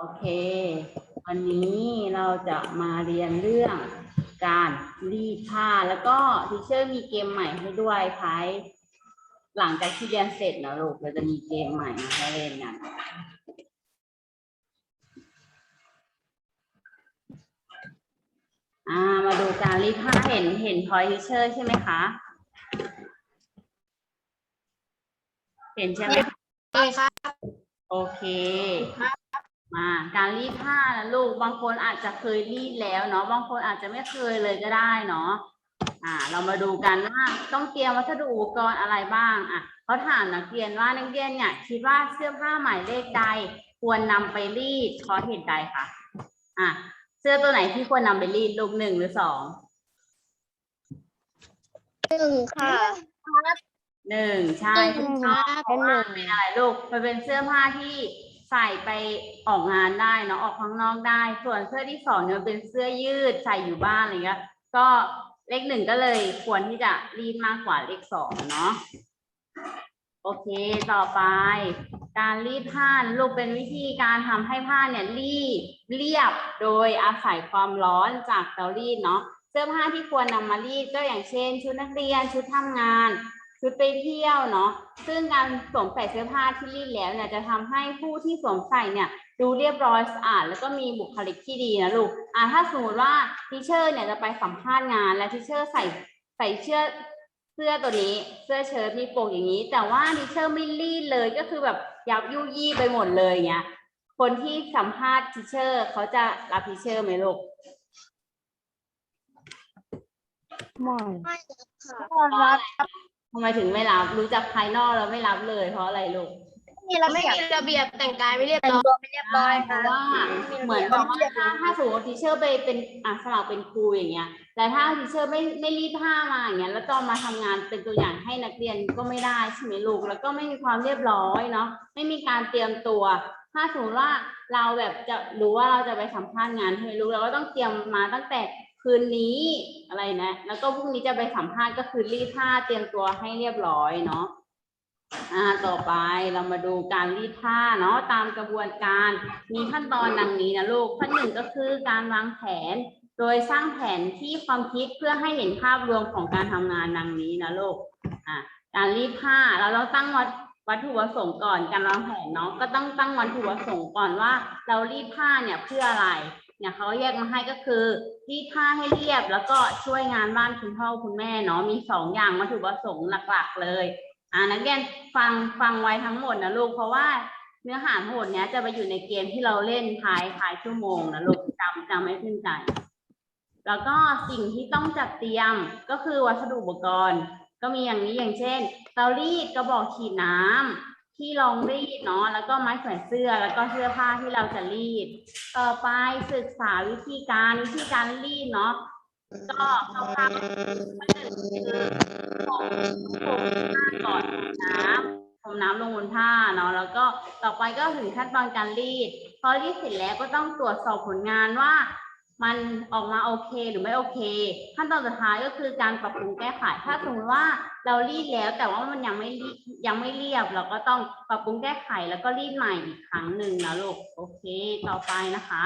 โอเค วันนี้เราจะมาเรียนเรื่องการรีดผ้าแล้วก็ทีเชอร์มีเกมใหม่ให้ด้วยคล้ายหลังจากที่เรียนเสร็จนะลูกเราจะมีเกมใหม่ให้เล่นกันอ่ามาดูการรีดผ้าเห็นเห็นพอยทีเชอร์ใช่ไหมคะ เห็นใช่ไหมเอครับโอเค มาการรีดผ้านะลูกบางคนอาจจะเคยรีดแล้วเนาะบางคนอาจจะไม่เคยเลยก็ได้เนาะอ่า เรามาดูกันว่าต้องเตรียมวัสดุอุปกรณ์อะไรบ้างอะเขาถามนักเรียนว่านักเรียนเนี่ยคิดว่าเสื้อผ้าหมายเลขใดควรนำไปรีดเพราะเหตุใดคะอะเสื้อตัวไหนที่ควรนำไปรีดลูกหนึ่งหรือสองหนึ่งค่ะหนึ่งใช่หนึ่งถูกต้องครับเพราะว่าเป็นหนึ่งเป็นอะไรลูกมันเป็นเสื้อผ้าที่ ใส่ไปออกงานได้เนาะออกข้างนอกได้ ส่วนเสื้อที่สองเนี่ยเป็นเสื้อยืดใส่อยู่บ้านอะไรเงี้ยก็เลขหนึ่งก็เลยควรที่จะรีดมากกว่าเลขสองเนาะโอเคต่อไป การรีดผ้าลูกเป็นวิธีการทำให้ผ้าเนี่ยรีดเรียบโดยอาศัยความร้อนจากเตารีดเนาะเสื้อผ้าที่ควรนำมารีดก็อย่างเช่น ชุดนักเรียนชุดทำงาน ชุดไปเที่ยวเนาะซึ่งการสวมใส่เสื้อผ้าที่รีดแล้วเนี่ยจะทำให้ผู้ที่สวมใส่เนี่ยดูเรียบร้อยสะอาดแล้วก็มีบุคลิกที่ดีนะลูกอ่าถ้าสมมติว่าทิเชอร์เนี่ยจะไปสัมภาษณ์งาน และทิเชอร์ใส่ใส่เสื้อเสื้อตัวนี้เสื้อเชิ้ตมีโปกอย่างนี้ แต่ว่าทิเชอร์ไม่รีดเลยก็คือแบบยับยุยี่ไปหมดเลยเงี้ยคนที่สัมภาษณ์ทิเชอร์เขาจะรับทิเชอร์ไหมลูกไม่เพราะอะไรทำไมถึงไม่รับ รู้จักภายนอกแล้วไม่รับเลย เพราะอะไรลูกมีระไม่มีระเบียบแต่งกายไม่เรียบร้อยไม่เรียบร้อยเพราะว่าเหมือนกับว่าถ้าถ้าสมมติทีเชอร์ไปเป็นอะสมัครเป็นครูอย่างเงี้ยแต่ถ้าทีเชอร์ไม่ไม่รีดผ้ามาอย่างเงี้ยแล้วต้องมาทำงานเป็นตัวอย่างให้นักเรียนก็ไม่ได้ใช่ไหมลูกแล้วก็ไม่มีความเรียบร้อยเนาะไม่มีการเตรียมตัว ถ้าสมมติว่าเราแบบจะรู้ว่าเราจะไปสัมภาษณ์งานให้รู้เราก็ต้องเตรียมมาตั้งแต่ คืนนี้อะไรนะ แล้วก็พรุ่งนี้จะไปสัมภาษณ์ก็คือรีดผ้าเตรียมตัวให้เรียบร้อยเนาะอ่าต่อไปเรามาดูการรีดผ้าเนาะตามกระบวนการมีขั้นตอนดังนี้นะลูก ขั้นหนึ่งก็คือการวางแผน โดยสร้างแผนที่ความคิดเพื่อให้เห็นภาพรวมของการทำงานดังนี้นะลูกอ่าการรีดผ้าเราต้องตั้งวัตวัตถุประสงค์ก่อนการวางแผนเนาะก็ต้องตั้งวัตถุประสงค์ก่อนว่า เรารีดผ้าเนี่ยเพื่ออะไร เนี่ยเขาแยกมาให้ก็คือรีดผ้าให้เรียบ แล้วก็ช่วยงานบ้านคุณพ่อคุณแม่เนาะมีสองอย่างวัตถุประสงค์หลักๆ เลยอ่านักเรียนฟังฟังไว้ทั้งหมดนะลูกเพราะว่าเนื้อหาทั้งหมดเนี้ยจะไปอยู่ในเกมที่เราเล่นท้ายท้ายชั่วโมงนะลูกจำจำไม่ขึ้นใจ แล้วก็สิ่งที่ต้องจัดเตรียมก็คือวัสดุอุปกรณ์ ก็มีอย่างนี้อย่างเช่น เตารีดกระบอกฉีดน้ำ ที่รองรีดเนาะแล้วก็ไม้แขวนเสื้อแล้วก็เสื้อผ้าที่เราจะรีด ต่อไปศึกษาวิธีการวิธีการรีดเนาะก็คร่าวๆมันหนึ่งคือผมผมผ้าก่อนน้ำผมน้ำลงบนผ้าเนาะแล้วก็ต่อไปก็ถึงขั้นตอนการรีด พอรีดเสร็จแล้วก็ต้องตรวจสอบผลงานว่า มันออกมาโอเคหรือไม่โอเค ขั้นตอนสุดท้ายก็คือการปรับปรุงแก้ไข ถ้าสมมติว่าเรารีดแล้วแต่ว่ามันยังไม่รียังไม่เรียบ เราก็ต้องปรับปรุงแก้ไขแล้วก็รีดใหม่อีกครั้งหนึ่งนะลูกโอเค ต่อไปนะคะ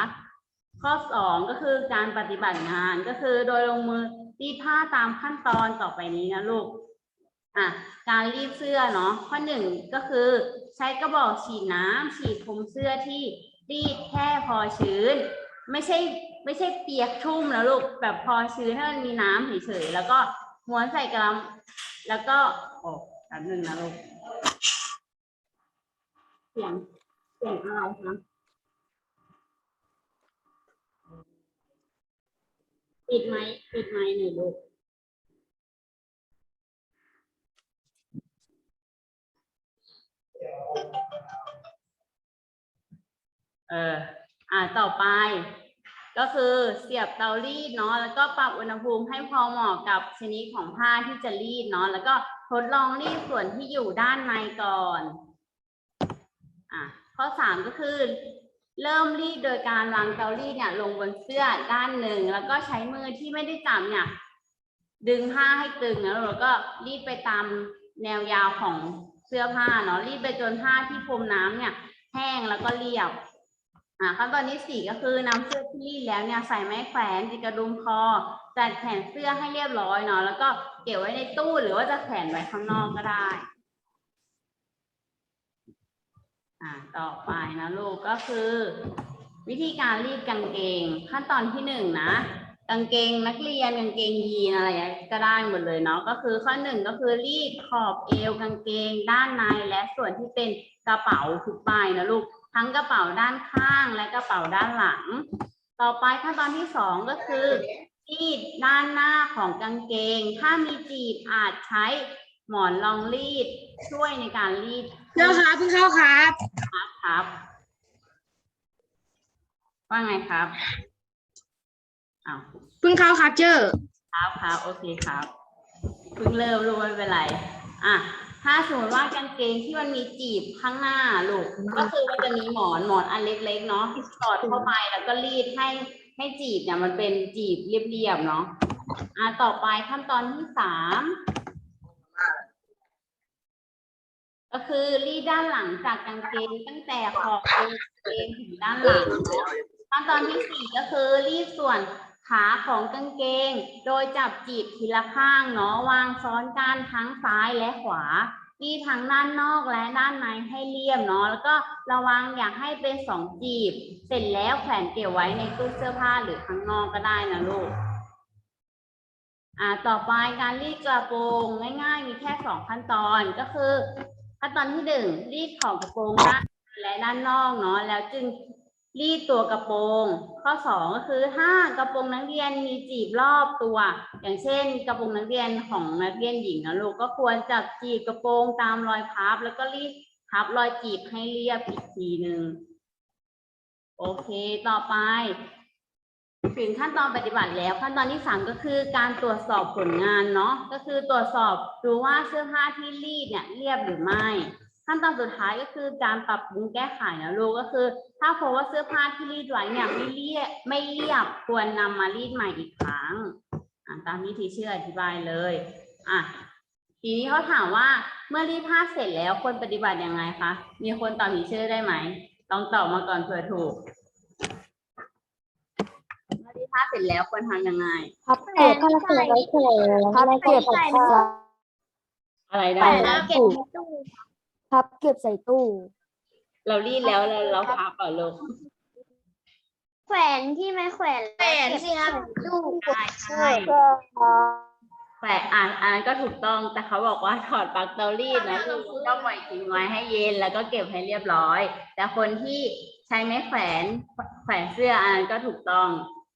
ข้อสองก็คือการปฏิบัติงานก็คือโดยลงมือรีดผ้าตามขั้นตอนต่อไปนี้นะลูกอะการรีดเสื้อเนาะข้อหนึ่งก็คือใช้กระบอกฉีดน้ำฉีดคลุมเสื้อที่รีดแค่พอชื้น ไม่ใช่ ไม่ใช่เปียกชุ่มนะลูกแบบพอชื้นถ้ามันมีน้ำเฉยๆแล้วก็ม้วนใส่กระแล้วก็โอ้แป๊บนึงนะลูกเสียงเสียงอะไรคะปิดไหมปิดไหมหน่อยลูกเอออ่าต่อไป ก็คือเสียบเตารีดเนาะแล้วก็ปรับอุณหภูมิให้พอเหมาะกับชนิดของผ้าที่จะรีดเนาะแล้วก็ทดลองรีดส่วนที่อยู่ด้านในก่อนอะข้อสามก็คือเริ่มรีดโดยการวางเตารีดเนี่ยลงบนเสื้อด้านหนึ่ง แล้วก็ใช้มือที่ไม่ได้จับเนี่ยดึงผ้าให้ตึงแล้วแล้วก็รีดไปตามแนวยาวของเสื้อผ้าเนาะรีดไปจนผ้าที่พรมน้ำเนี่ย แห้งแล้วก็เรียบ อ่าขั้นตอนที่สี่ก็คือนำเสื้อที่รีดแล้วเนี่ยใส่ไม้แขวนติดกระดุมคอจัดแขนเสื้อให้เรียบร้อยเนาะแล้วก็เก็บไว้ในตู้หรือว่าจะแขวนไว้ข้างนอกก็ได้อ่าต่อไปนะลูกก็คือ วิธีการรีดกางเกง ขั้นตอนที่หนึ่งนะกางเกงนักเรียนกางเกงยีนอะไรก็ได้หมดเลยเนาะก็คือข้อหนึ่งก็คือรีดขอบเอวกางเกง ด้านในและส่วนที่เป็น กระเป๋าทุกใบนะลูก ทั้งกระเป๋าด้านข้างและกระเป๋าด้านหลัง ต่อไปขั้นตอนที่สองก็คือรีดด้านหน้าของกางเกง ถ้ามีจีบอาจใช้หมอนรองรีดช่วยในการรีดเจ้าครับเพิ่งเข้าครับครับครับว่าไงครับอ้าวเพิ่งเข้าครับเจ้าครับครับโอเคครับเพิ่งเริ่มรู้ไม่เป็นไรอะ ถ้าสมมติว่ากางเกงที่มันมีจีบข้างหน้าลูก ก็คือมันจะมีหมอนหมอนอันเล็กๆเนาะสอดเข้าไปแล้วก็รีดให้ให้จีบเนี่ยมันเป็นจีบเรียบๆเนาะอะต่อไปขั้นตอนที่สามก็คือรีดด้านหลังจากกางเกงตั้งแต่ขอบเอวกางเกงถึงด้านหลังเนาะขั้นตอนที่สี่ก็คือรีดส่วน ขาของกางเกง โดยจับจีบทีละข้างเนาะวางซ้อนกันทั้งซ้ายและขวารีดทั้งด้านนอกและด้านในให้เรียบเนาะแล้วก็ระวังอย่าให้เป็นสองจีบ เสร็จแล้วแขวนเก็บไว้ในตู้เสื้อผ้าหรือข้างนอกก็ได้นะลูกอ่าต่อไปการรีดกระโปรงง่ายๆ มีแค่สองขั้นตอนก็คือ ขั้นตอนที่หนึ่งรีดขอบกระโปรงด้านในและด้านนอกเนาะแล้วจึง รีดตัวกระโปรง ข้อสองก็คือถ้ากระโปรงนักเรียนมีจีบรอบตัว อย่างเช่น กระโปรงนักเรียนของนักเรียนหญิงนะลูกก็ควรจับจีบกระโปรงตามรอยพับ แล้วก็รีดพับรอยจีบให้เรียบอีกทีหนึ่งโอเคต่อไป ถึงขั้นตอนปฏิบัติแล้วขั้นตอนที่สามก็คือการตรวจสอบผลงานเนาะก็คือตรวจสอบดูว่าเสื้อผ้าที่รีดเนี่ยเรียบหรือไม่ ขั้นตอนสุดท้ายก็คือการปรับปรุงแก้ไขนะลูกก็คือ ถ้าพบว่าเสื้อผ้าที่รีดไว้เนี่ยไม่เรียบไม่เรียบควรนำมารีดใหม่อีกครั้งอะตามที่ทีเชื่ออธิบายเลยอะทีนี้เขาถามว่าเมื่อรีดผ้าเสร็จแล้วควรปฏิบัติยังไงคะมีคนตอบทีเชื่อได้ไหมต้องตอบมาก่อนเผื่อถูกเมื่อรีดผ้าเสร็จแล้วควรทำยังไงพับเก็บผ้าใส่ไว้แขวนพับเก็บใส่ผ้าอะไรแขได้วนเก็บตู้ พับเก็บใส่ตู้เรารีดแล้วเราเราพับอะลูกแขวนที่ไม่แขวนแขวนสิครับตู้ใช่ใช่แต่อ่านอันนั้นก็ถูกต้องแต่เขาบอกว่าถอดปลั๊กเตารีดนะลูกก็ปล่อยทิ้งไว้ให้เย็นแล้วก็เก็บให้เรียบร้อย แต่คนที่ใช้ไม้แขวนแขวนเสื้ออันนั้นก็ถูกต้อง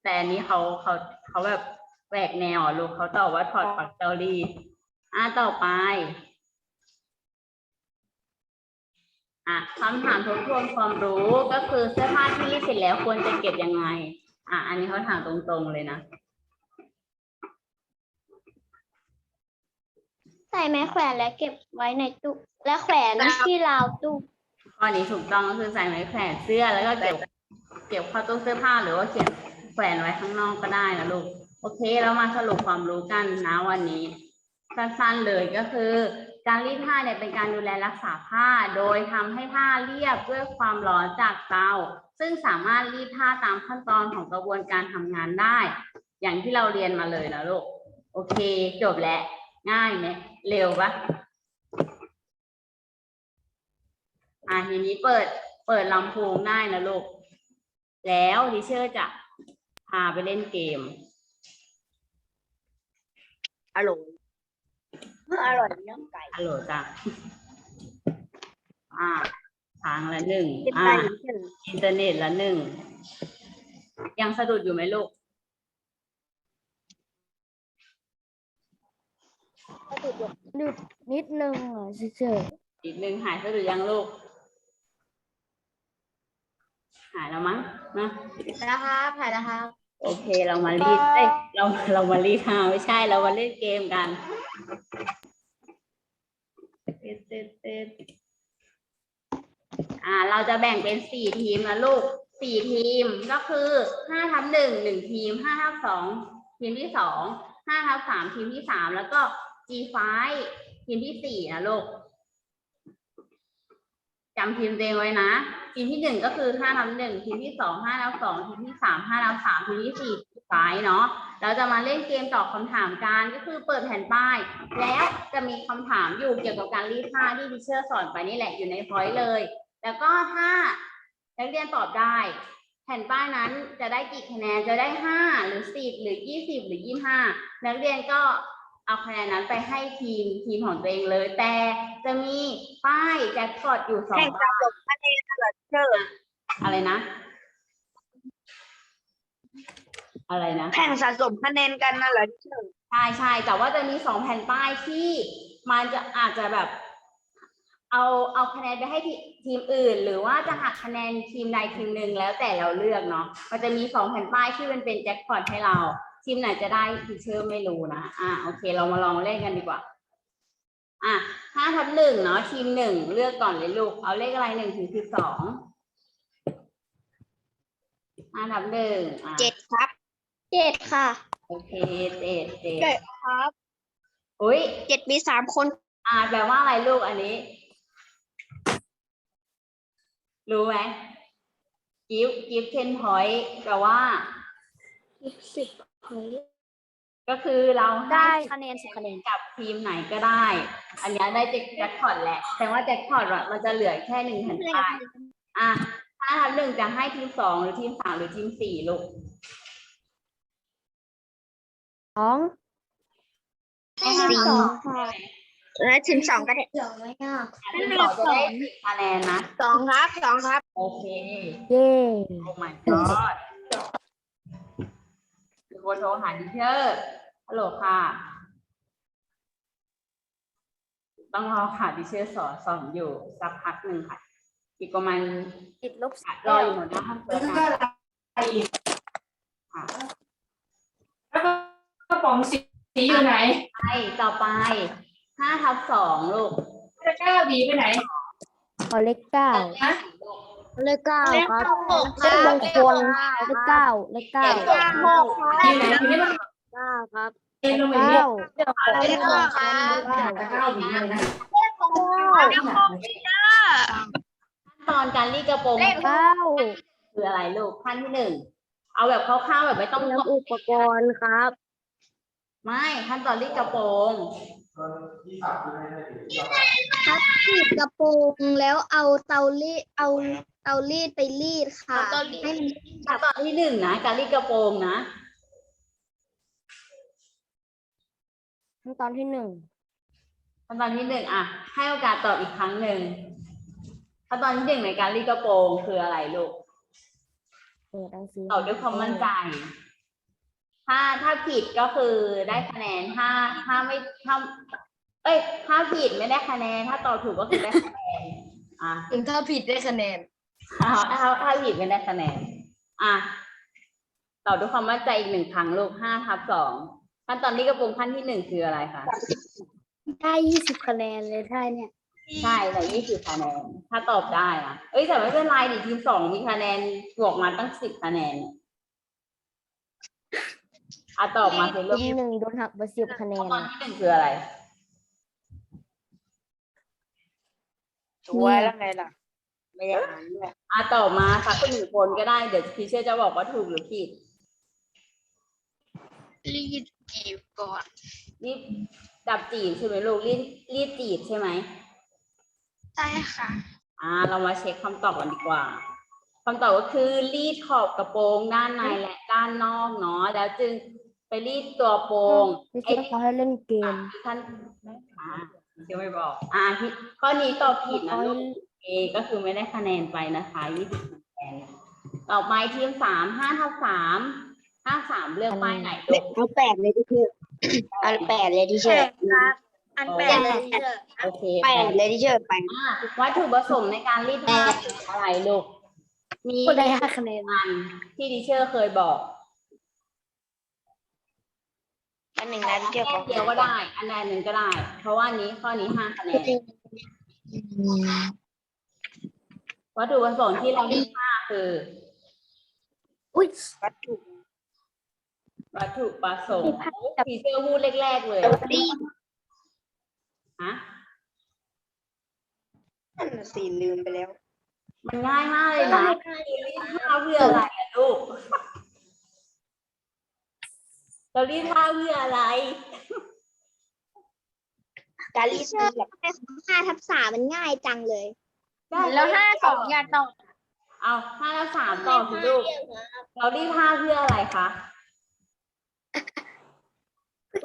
แต่อันนี้เขาเขาเขาแบบแหวกแนวอะลูกเขาตอบว่าถอดปลั๊กเตารีดอะต่อไป อะคำถามทบทวนความรู้ก็คือเสื้อผ้าที่รีดเสร็จแล้วควรจะเก็บยังไง อะ อันนี้เขาถามตรงๆเลยนะ ใส่ไม้แขวนและเก็บไว้ในตู้และแขวนที่ราวตู้ข้อนี้ถูกต้องก็คือใส่ไม้แขวนเสื้อแล้วก็เก็บเก็บเข้าตู้เสื้อผ้าหรือว่าเขียนแขวนไว้ข้างนอกก็ได้นะลูก โอเค เรามาสรุปความรู้กันนะวันนี้ สั้นๆเลยก็คือ การรีดผ้าเนี่ยเป็นการดูแลรักษาผ้า โดยทำให้ผ้าเรียบด้วยความร้อนจากเตา ซึ่งสามารถรีดผ้าตามขั้นตอนของกระบวนการทำงานได้ อย่างที่เราเรียนมาเลยนะลูก โอเค จบแล้ว ง่ายไหมเร็วปะอ่าทีนี้เปิดเปิดลำโพงได้นะลูก แล้วดิเชอร์จะพาไปเล่นเกมอร่อยเพื่ ออร่อยเนื้อไก่ฮัลโหลจ้ะอ่าทางละหนึ่งเป็นอ่าไก่เช่นอินเทอร์เน็ตละหนึ่งยังสะดุดอยู่ไหมลูกหยุดนิดนึงอะเฉยอีกหนึ่งหายสะดุดยังลูกหายแล้วมั้งนะนะครับถ่ายนะครับ โอเค เรามารีดเอ้ยเราเรามารีดฮาไม่ใช่ เรามาเล่นเกมกันตึ๊ดตึ๊ดตึ๊ดอ่า เราจะแบ่งเป็นสี่ทีมนะลูกสี่ทีมก็คือห้าทับหนึ่งหนึ่งทีมห้าทับสองทีมที่สองห้าทับสามทีมที่สามแล้วก็ G5 ทีมที่สี่นะลูก จำทีมตัวเองไว้นะ ทีมที่หนึ่งก็คือห้านับหนึ่งทีมที่สองห้านับสองทีมที่สามห้านับสามทีมที่สี่สุดท้ายเนาะเราจะมาเล่นเกมตอบคำถามกันก็คือเปิดแผ่นป้าย แล้วจะมีคำถามอยู่เกี่ยวกับการรีดผ้าที่ดิเชอร์สอนไปนี่แหละอยู่ในพอยต์เลย แล้วก็ถ้านักเรียนตอบได้ แผ่นป้ายนั้นจะได้กี่คะแนนจะได้ห้าหรือสิบหรือยี่สิบหรือยี่ห้านักเรียนก็เอาคะแนนนั้นไปให้ทีมทีมของตัวเองเลย แต่ จะมีป้ายแจ็คพอตอยู่สองป้ายเชิญอะไรนะ อะไรนะแข่งสะสมคะแนนกันน่ะเหรอเชิญใช่ใช่แต่ว่าจะมีสองแผ่นป้ายที่มันจะอาจจะแบบ เอาเอาคะแนนไปให้ทีทีมอื่น หรือว่าจะหักคะแนนทีมใดทีมหนึ่งแล้วแต่เราเลือกเนาะมันจะมีสองแผ่นป้ายที่มันเป็นแจ็คพอตให้เรา ทีมไหนจะได้ทีเชอร์ไม่รู้นะอะโอเค เรามาลองเล่นกันดีกว่า อะ ห้าทับหนึ่งเนาะทีมหนึ่งเลือกก่อนเลยลูก เอาเลขอะไรหนึ่งถึงสิบสองห้าทับหนึ่งอะเจ็ดครับเจ็ดค่ะโอเคเจ็ดเจ็ดเจ็ดครับอุ้ยเจ็ดมีสามคนอ่าแปลว่าอะไรลูกอันนี้ รู้ไหมกิฟกิฟเทนพอยต์แปลว่าสิบพอย ก็คือเราให้ได้คะแนนสิบคะแนนกับทีมไหนก็ได้ อันเนี้ยได้แจ็คพอตแหละ แต่ว่าแจ็คพอตอะมันจะเหลือแค่หนึ่งแผ่นป้ายอะถ้าทับหนึ่งจะให้ทีมสองหรือทีมสามหรือทีมสี่ลูกสองให้ห้าสทับองค่ะและทีมสองก็ได้สองไม่ยากทีมสองจะได้สิบคะแนนนะสองครับสองครับ โอเคเย้โอ้ my god มีคนโทรหาดิเชอร์ฮัลโหลค่ะ ต้องรอค่ะดิเชอร์สอนสอนอยู่สักพักหนึ่งค่ะ อีกประมาณติดลบรออยู่หมดนะห้องเปิดนะค่ะแล้วก็กระป๋องสีอยู่ไหนไปต่อไปห้าทับสองลูกตะกร้าหวีไปไหนขอเลขเก้าฮะ เลขเก้าครับเลขหกครับเลขเก้าเลขเก้าเลขหกครับอยู่ไหนอยู่นี่มันเก้าครับเอ็นลงไปเรียเก้าบเลขหกครับตะกร้าหวีเลยนะขั้นตอนการรีดกระโปรงเก้าคืออะไรลูกขั้นที่หนึ่งเอาแบบคร่าวๆแบบไม่ต้องเตรียมอุปกรณ์ครับ ไม่ขั้นตอนรีดกระโปรง ครับขีดกระโปรงแล้วเอาเตารีดเอาเตารีดไปรีดค่ะ เอาเตารีด ให้มันขั้นตอนที่หนึ่งนะการรีดกระโปรงนะ ขั้นตอนที่หนึ่งขั้นตอนที่หนึ่งอะ ให้โอกาสตอบอีกครั้งหนึ่งขั้นตอนที่หนึ่งในการรีดกระโปรงคืออะไรลูกเปิดหนังสือตอบด้วยความมั่นใจ ถ้าถ้าผิดก็คือได้คะแนนถ้าถ้าไม่ถ้าเอ้ยถ้าผิดไม่ได้คะแนน ถ้าตอบถูกก็คือได้คะแนนอะถึงถ้าผิดได้คะแนนถ้าถ้าถ้าผิดไม่ได้คะแนนอะตอบด้วยความมั่นใจอีกหนึ่งครั้งลูกห้าทับสองขั้นตอนรีดกระโปรงขั้นที่หนึ่งคืออะไรคะได้ยี่สิบคะแนนเลยได้เนี่ยใช่แต่ยี่สิบคะแนน ถ้าตอบได้อะเอ้ยแต่ไม่เป็นไรดิทีมสองมีคะแนนบวกมาตั้งสิบคะแนน อะตอบมาสิลูกทีมหนึ่งโดนหักไปสิบคะแนขั้นน ตอนที่หนึ่งคืออะไรตัวแล้วไงล่ะ ไม่ได้อ่านด้วยอะตอบมาสักหนึ่งคนก็ได้ เดี๋ยวพีเชอร์จะบอกว่าถูกหรือผิดรีดกีบก่อนรีบดับจีบใช่ไหมลูกรีบรีบจีบใช่ไหมใช่ค่ะ อ่า เรามาเช็คคำตอบกันดีกว่าคำตอบก็คือรีดขอบกระโปรงด้านในและด้านนอกเนาะแล้วจึง ไปรีดตัวโปรงพี่เชื่อเขาให้เล่นเกมท่านอ่าเดี๋ยวไม่บอก อ่าที่ข้อนี้ตอบผิดนะเขาลูกเอก็คือไม่ได้คะแนนไปนะคะยี่สิบคะแนนต่อไปทีมสามห้าทับสามห้าสามเลือกป้ายไหนลูกเอาแปดเลยที่เชื่ออันแปดเลยที่เชื่อครับอันแปดเลยที่เชื่อโอเคแปดเลยที่เชื่อไปอ่าวัตถุประสงค์ในการรีดผ้าคืออะไรลูกมีก็ได้ห้าคะแนนอันที่ดิเชอร์เคยบอก อันหนึ่งนะที่เชื่อแค่เดียวก็ได้ อันใดหนึ่งก็ได้ เพราะว่านี้ข้อนี้ห้าคะแนนวัตถุประสงค์ที่เรารีดผ้าคืออุ้ยวัตถุวัตถุประสงค์ทีเชอร์พูดแรกๆเลยรีดฮะนั่นน่ะสิลืมไปแล้ว มันง่ายมากเลยนะรีดผ้าเพื่ออะไรอะลูก เรารีดผ้าเพื่ออะไร การรีดเชื่อทำไมของห้าทับสามมันง่ายจังเลยแล้วห้าสองอย่าตอบเอาห้าแล้วสามต่อสิลูกเรารีดผ้าเพื่ออะไรคะ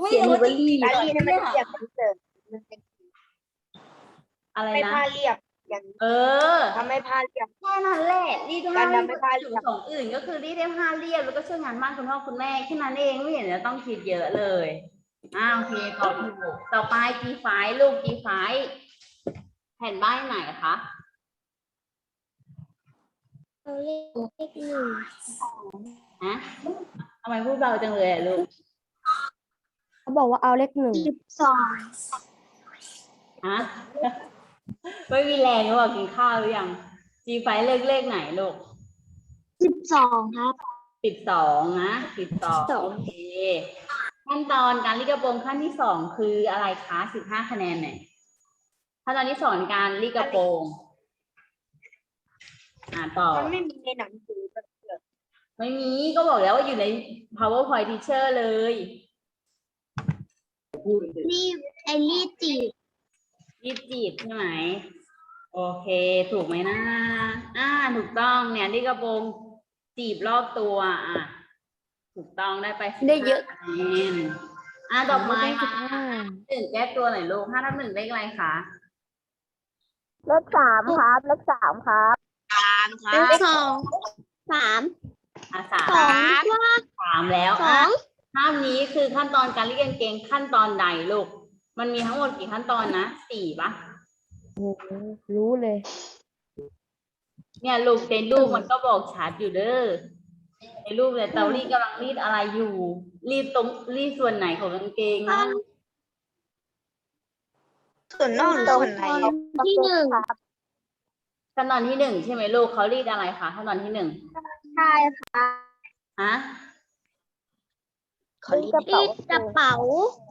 เขียนว่ารีดการรีดให้มันเรียบมันเสริมมันเป็นอะไรไม่นะผ้าเรียบ อย่างเออทำให้ผ้าเรียบ แค่นั้นแหละรีดกาผ้ารทำให้ผ้าเรีจุยดบของอื่นก็คือรีดให้ผ้าเรียบแล้วก็ช่วยงานบ้านคุณพ่อคุณแม่แค่นั้นเองไม่เห็นจะต้องคิดเยอะเลยอ้าวโอเคตอบถูกต่อไปกีไฟลูกกีไฟแผ่นบ้านไหนคะเอาเลขหนึ่งฮะทำไมพูดเบาจังเลยอะลูกเขาบอกว่าเอาเลขหนึ่งสิบสองฮะ ไม่มีแรงหรือเปล่ากินข้าวหรือยังจีไฟเลขเลขไหนลูกสิบสองครับสิบสองนะสิบสองสองโอเคขั้นตอนการรีดกระโปรงขั้นที่สองคืออะไรคะสิบห้าคะแนนไหนขั้นตอนที่สอนการรีดกระโปรงอ่าต่อมันไม่มีในหนังสือแบบไม่มีก็บอกแล้วว่าอยู่ใน powerpoint teacher เลยรีบไอรีดจีบ รีดจีบใช่ไหม โอเค ถูกไหมนะ อ่า ถูกต้องเนี่ยรีดกระโปรงจีบรอบตัวอะ ถูกต้องได้ไป15ได้เยอะคะแนนอ่าต่อไปสิมาบห้าหนึ่งแก้ตัวหน่อยลูกห้าทับหนึ่งเลขอะไรคะเลขสามครับ เลขสามครับเลขสองสามอะสามสองว่าสามแล้วสออะ ง ภาพนี้คือขั้นตอนการเรียนกางเกงขั้นตอนใดลูก มันมีทั้งหมดกี่ขั้นตอนนะสี่ปะโอ้โหรู้เลย เนี่ยลูกในรูปมันก็บอกชัดอยู่เด้อในรูปเนี่ยเตารีดกำลังรีดอะไรอยู่ รีดตรงรีดส่วนไหนของกางเกงนะ ส่วนนอกหรือส่วนในที่หนึ่งขั้นตอนที่หนึ่งใช่ไหมลูกเขารีดอะไรคะขั้นตอนที่หนึ่งใช่ค่ะฮะเขารีดรีดกระเป๋าอะ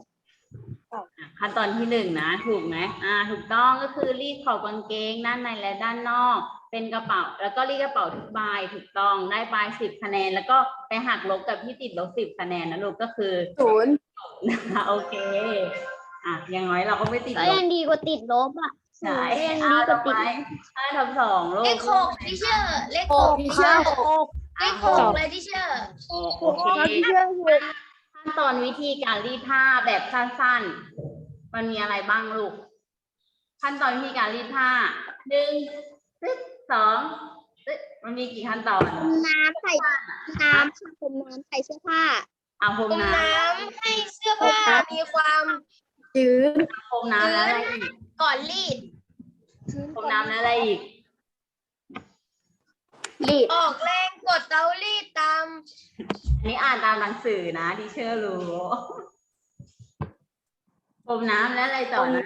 ขั้นตอนที่หนึ่งนะ ถูกไหมอ่า ถูกต้องก็คือรีดขอบกางเกงด้านในและด้านนอก เป็นกระเป๋า แล้วก็รีดกระเป๋าทุกใบถูกต้องได้ไปสิบคะแนน แล้วก็ไปหักลบกับที่ติดลบสิบคะแนนนะลูกก็คือศูนย์นะคะโอเค อะอย่างน้อยเราก็ไม่ติดก็ลยับงดีกว่าติดลบอะใช่ก็ยังอ่าดีกต่ว่าอไปติดห้าทับสองลูกเลขหกที่เชื่อเลขหกที่เชื่อหกเลขหกเลยที่เชื่อ โอโอเค ขั้นตอนวิธีการรีดผ้าแบบสั้นๆ มันมีอะไรบ้างลูก ขั้นตอนวิธีการรีดผ้าหนึ่งตึ๊ดสองตึ๊ดมันมีกี่ขั้นตอนน้ำใส่น้ำค่ะผมน้ำใส่เสื้อผ้าอะพรมพรมน้น้ำให้เสื้อผ้ามีความจืดำพรมน้ำแล้วอะไรอีกก่อนรีดพรมน้ำแล้วอะไรอีก รีดออกแรงกดเตารีดตามอันนี้อ่านตามหนังสือนะที่เชื่อรู้พรมน้ำแล้วอะไรต่อนะ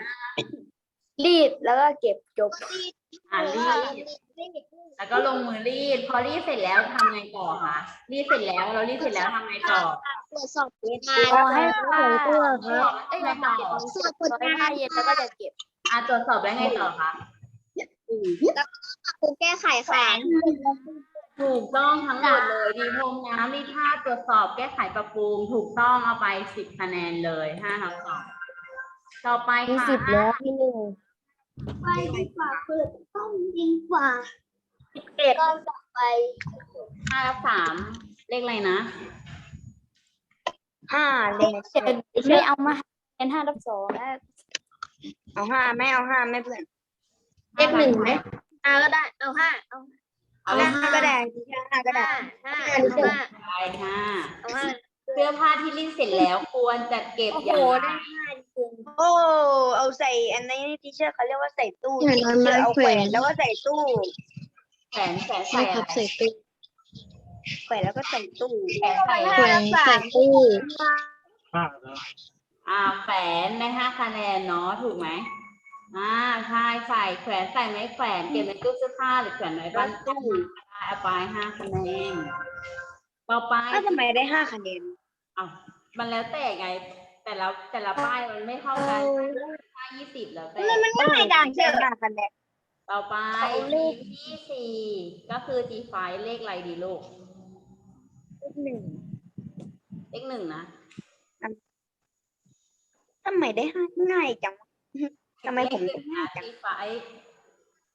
รีดแล้วก็เก็บจบ อ่ารีดแล้วก็ลงมือรีด พอรีดเสร็จแล้วทำไงต่อคะรีดเสร็จแล้วเรารีดเสร็จแล้วทำไงต่อตรวจสอบผลงานเอาให้ผงตัวครับเอ้ยไงต่อตรวจสอบผลร้อยงาห้านเย็นแล้วก็จะเก็บ อะตรวจสอบแล้วไงต่อคะ ครูแก้ไขค่ะ ถูกต้องทั้งหมดเลยดีพรมน้ำรีดผ้าตรวจสอบแก้ไขปรับปรุงถูกต้องเอาไปสิบคะแนนเลยห้าทับสองต่อไปมีค่ะสิบแล้วที่หนึ่งไปดีกว่าเปิดต้องดีกว่าเอ็ดก็ต่อไปห้าทับสามเลขอะไรนะห้าเลขเจ็ดไม่เอามาเป็นห้าทับสองนะเอาห้าไม่เอาห้าไม่เพื่อน เลขหนึ่งไหมอ่าก็ได้ เอาห้าเอาเอาเอาห้าก็ได้ที่ห้าก็ได้ห้าเอาห้าไปห้าเอาห้าเสื้อผ้าที่รีดเสร็จแล้วควรจัดเก็บโอ้อโหย่างไรได้ห้าจริงโอ้เอาใส่อันนี้ที่เชื่อเขาเรียกว่าใส่ตู้เหมือนที่มันเชื่อเอาแขแขววนนแล้วก็ใส่ตู้แขวนแขวนใส่อะไรตู้แขวนแล้วก็ใส่ตู้แขวนใส่อะไรแขวนใส่ตู้อ่าแขวนได้ห้าคะแนนเนาะถูกไหม อ่าใช่ใส่แขวนใส่ไม้แขวนเก็บในตู้เสื้อผ้าหรือแขวนไว้บ้านตู้ได้เอาไปห้าคะแนนต่อไปก็ทำไมได้ห้าคะแนนอ้าวมันแล้วแต่ไง แต่ละแต่ละป้ายมันไม่เท่ากันป้ายยี่สิบแล้วแต่มันง่ายดังเชื่อห้าคะแนนต่อไปทีมที่สี่ก็คือ G5 เลขอะไรดีลูกหนึ่งเลขหนึ่งนะทำไมได้ง่ายจัง ทำไมผมเลขหนึ่งนะ G5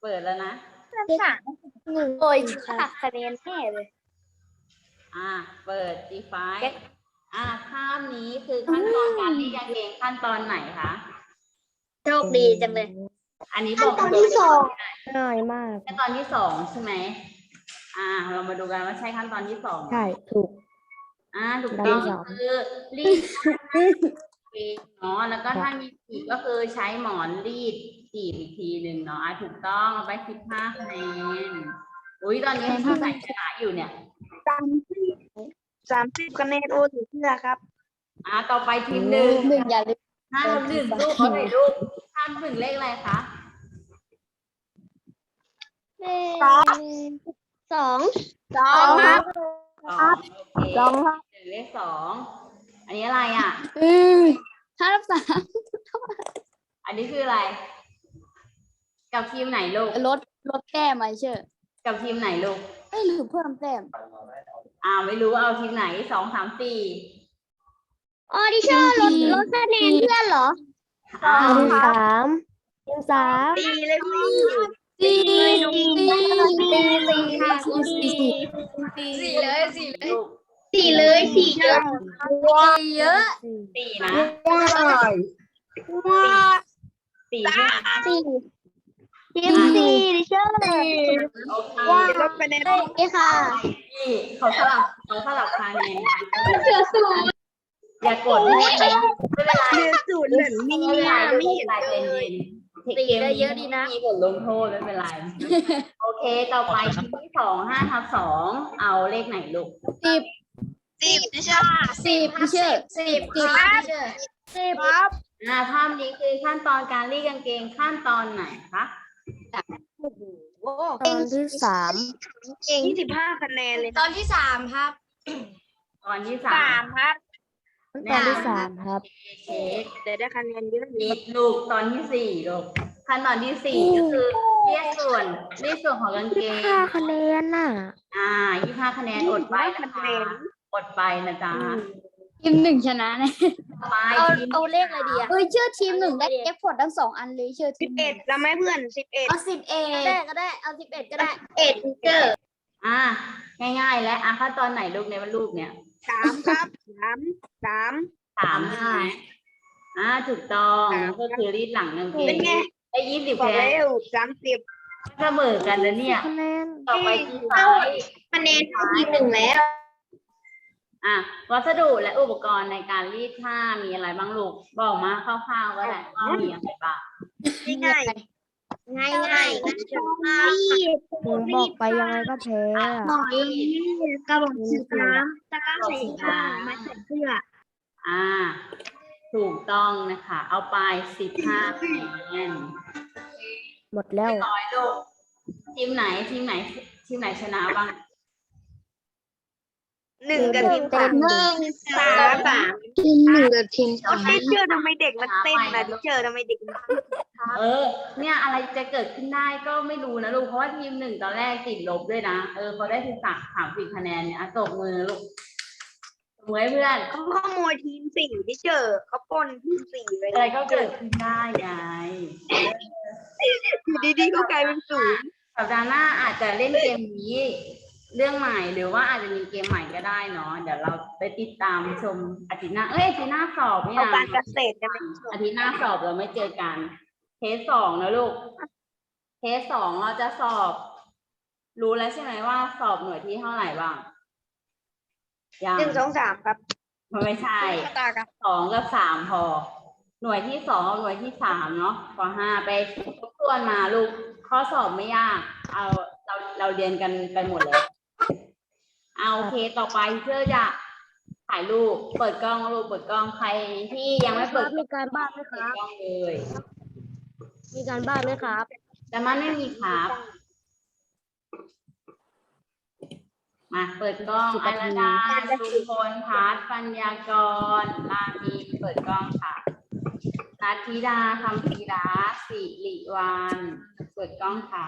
เปิดแล้วนะเลขสามหนึ่งโอ้ยขาดคะแนนแน่เลย อ่า เปิด G5 อ่าข้ามนี้คือขั้นตอนการรีดกางเกงขั้นตอนไหนคะโชคดีจังเลย อันนี้บอกขั้นตอนที่สองง่ายมากขั้นตอนที่สองใช่ไหมอ่า เรามาดูกันว่าใช่ขั้นตอนที่สองไหมใช่ถูก อ่าถูกขั้นตต้ออนงที่สองคือรีด เองเนาะแล้วก็ถ้ามีจีบก็คือใช้หมอนรีดจีบอีกทีหนึ่งเนาะอะถูกต้องเอาไปสิบห้าคะแนนอุ้ยตอนนี้ที่ใส่ชนะอยู่เนี่ยสามสิบสามสิบคะแนนโอ้ถือเสื้อครับ อ่าต่อไปทีมหนึ่งหนึ่งอย่าลืมห้าหนึ่งลูกเขาไหนลูกห้าหนึ่งเลขอะไรคะสองสองสองครับสองโอเคลองครับหนึ่งเลขสอง อันนี้อะไรอะ อืมห้าทับสามอันนี้คืออะไร กับทีมไหนลูก ลดลดแต้มไหมเชื่อกับทีมไหนลูก เอ้ยหรือเพิ่มแต้มอ่า ไม่รู้เอาทีมไหนสองสามสี่ออดิเชอร์ลดลดคะแนนเพื่อนเหรออ่าสามสามตีเลยพี่สี่สี่สี่สี่ค่ะสี่สี่สี่เลยสี่เลย ลูก สี่เลยสี่เยอะสี่เยอะสี่นะว้าสี่ใช่สี่ทีมสี่ดิเชอร์โอเคว้าลดคะแนนนี่ค่ะพี่เขาสลับเขาสลับคะแนนกันอย่ากดไม่เป็นไรเดือศูนย์เหมือนมีไม่เป็นไรอะไม่ไม่เห็เห็นนไรเย็นเย็นๆเกมนี้มีบทลงโทษไม่เป็นไร โอเค ต่อไปทีมที่สองห้าทับสอง เอาเลขไหนลูกสิบ สิบดิเชอร์สิบดิเชอร์สิบครับดิเชอร์สิบครับอ่าภาพนี้คือขั้นตอนการรีดกางเกงขั้นตอนไหนคะโอ้ตอนที่สามยี่สิบห้าคะแนนเลยตอนที่สามครับ ตอนที่สาสามมครับตอนที่สามครับ เช็คแต่ได้คะแนนเยอะรีดลูกตอนที่สี่ลูกขั้นตอนที่สี่ก็คือเรียกส่วนเรียกส่วนของกางเกง ห้าคะแนนน่ะ อ่ายี่ห้าคะแนนอดไปนะคะ อดไปนะจ๊ะทีมหนึ่งชนะแน่ต่อไปเอาทีมเอาเลขอะไรดีอะเอ้ยเชื่อทีมหนึ่งได้เอฟพอร์ตทั้งสองอันเลยเชื่อทีสิบมหเอ็นึ่ดงแล้วไหมเพื่อนสิบเอ็ดเอาสิบเอ็ดได้ก็ได้เอาสิบเอ็ดก็ได้เอ็ดเจออ่าง่าย ๆ และอะขั้นตอนไหนลูกในวันรูปเนี่ยสามครับสามสาม สามใช่ไหมอ่าถูกต้องสาม ก็คือรีดหลังกางเกเป็นงไงได้ยี่สิบบอกคะแนนเร็วสามสิบเสมอกันนะเนี่ย คะแนนต่อไปทีมไฟคะแนนทีมหนึ่งแล้ว อะวัสดุและอุปกรณ์ในการรีดผ้ามีอะไรบ้างลูก บอกมาคร่าวๆก็ได้ว่ามีอะไรบ้างง่ายง่ายง่ายรีดบอกไปยังไงก็แพ้หมอยกระบอกสีน้ำตะกร้าใส่ผ้าไม้ใส่เสื้ออ่า ถูกต้องนะคะ เอาไปสิบห้าคะแนนหมดแล้วร้อยลูกทีมไหนทีมไหนทีมไหนชนะบ้าง หนึ่งกับทีมสามหนึ่งสามสามทีมหนึ่งกับทีมสองไม่เชื่อทำไมเด็กมันเต้นนะดิเชื่อทำไมเด็กมันเออ เนี่ยอะไรจะเกิดขึ้นได้ก็ไม่รู้นะลูกเพราะว่าทีมหนึ่งตอนแรกติดลบด้วยนะเออเขาได้ถึงสามสามสิบคะแนนเนี่ยอะตบมือลูกตบมือให้เพื่อนเขาขโมยทีมสี่ที่เจอเขาปล้นทีมสี่ไปอะไรก็เกิดขึ้นได้ไงอยู่ดีๆก็กลายเป็นศูนย์สัปดาห์หน้าอาจจะเล่นเกมนี้ เรื่องใหม่หรือว่าอาจจะมีเกมใหม่ก็ได้เนาะเดี๋ยวเราไปติดตามชมอาทิตย์หน้าเอ้ยอาทิตย์หน้าสอบนี่เอานะการเกษตรจะเป็นอาทิตย์หน้าสอบเราไม่เจอกัน เทสสองนะลูก เทสสองเราจะสอบ รู้แล้วใช่ไหมว่าสอบหน่วยที่เท่าไหร่บ้างยังหนึ่งสองสามครับมันไม่ใช่ ตาครับสองกับสามพอ หน่วยที่สองกับหน่วยที่สามเนาะปห้าไปทบทวนมาลูก ข้อสอบไม่ยาก เอาเราเราเรียนกันไปหมดแล้ว เอาโอเคต่อไปเพื่อจะถ่ายรูปเปิดกล้องลูกเปิดกล้องใครที่ยังไม่เปิดมีการบ้านไหมคเปิดรับ กล้องเลย มีการบ้านไหมครับ แต่มันไม่มีครับ มาเปิดกล้องอาราดาสุพลพัฒน์ปัญญากรลามีเปิดกล้องค่ะนัทธิดาคำพีระสิริวันสุเปิดกล้องค่ะ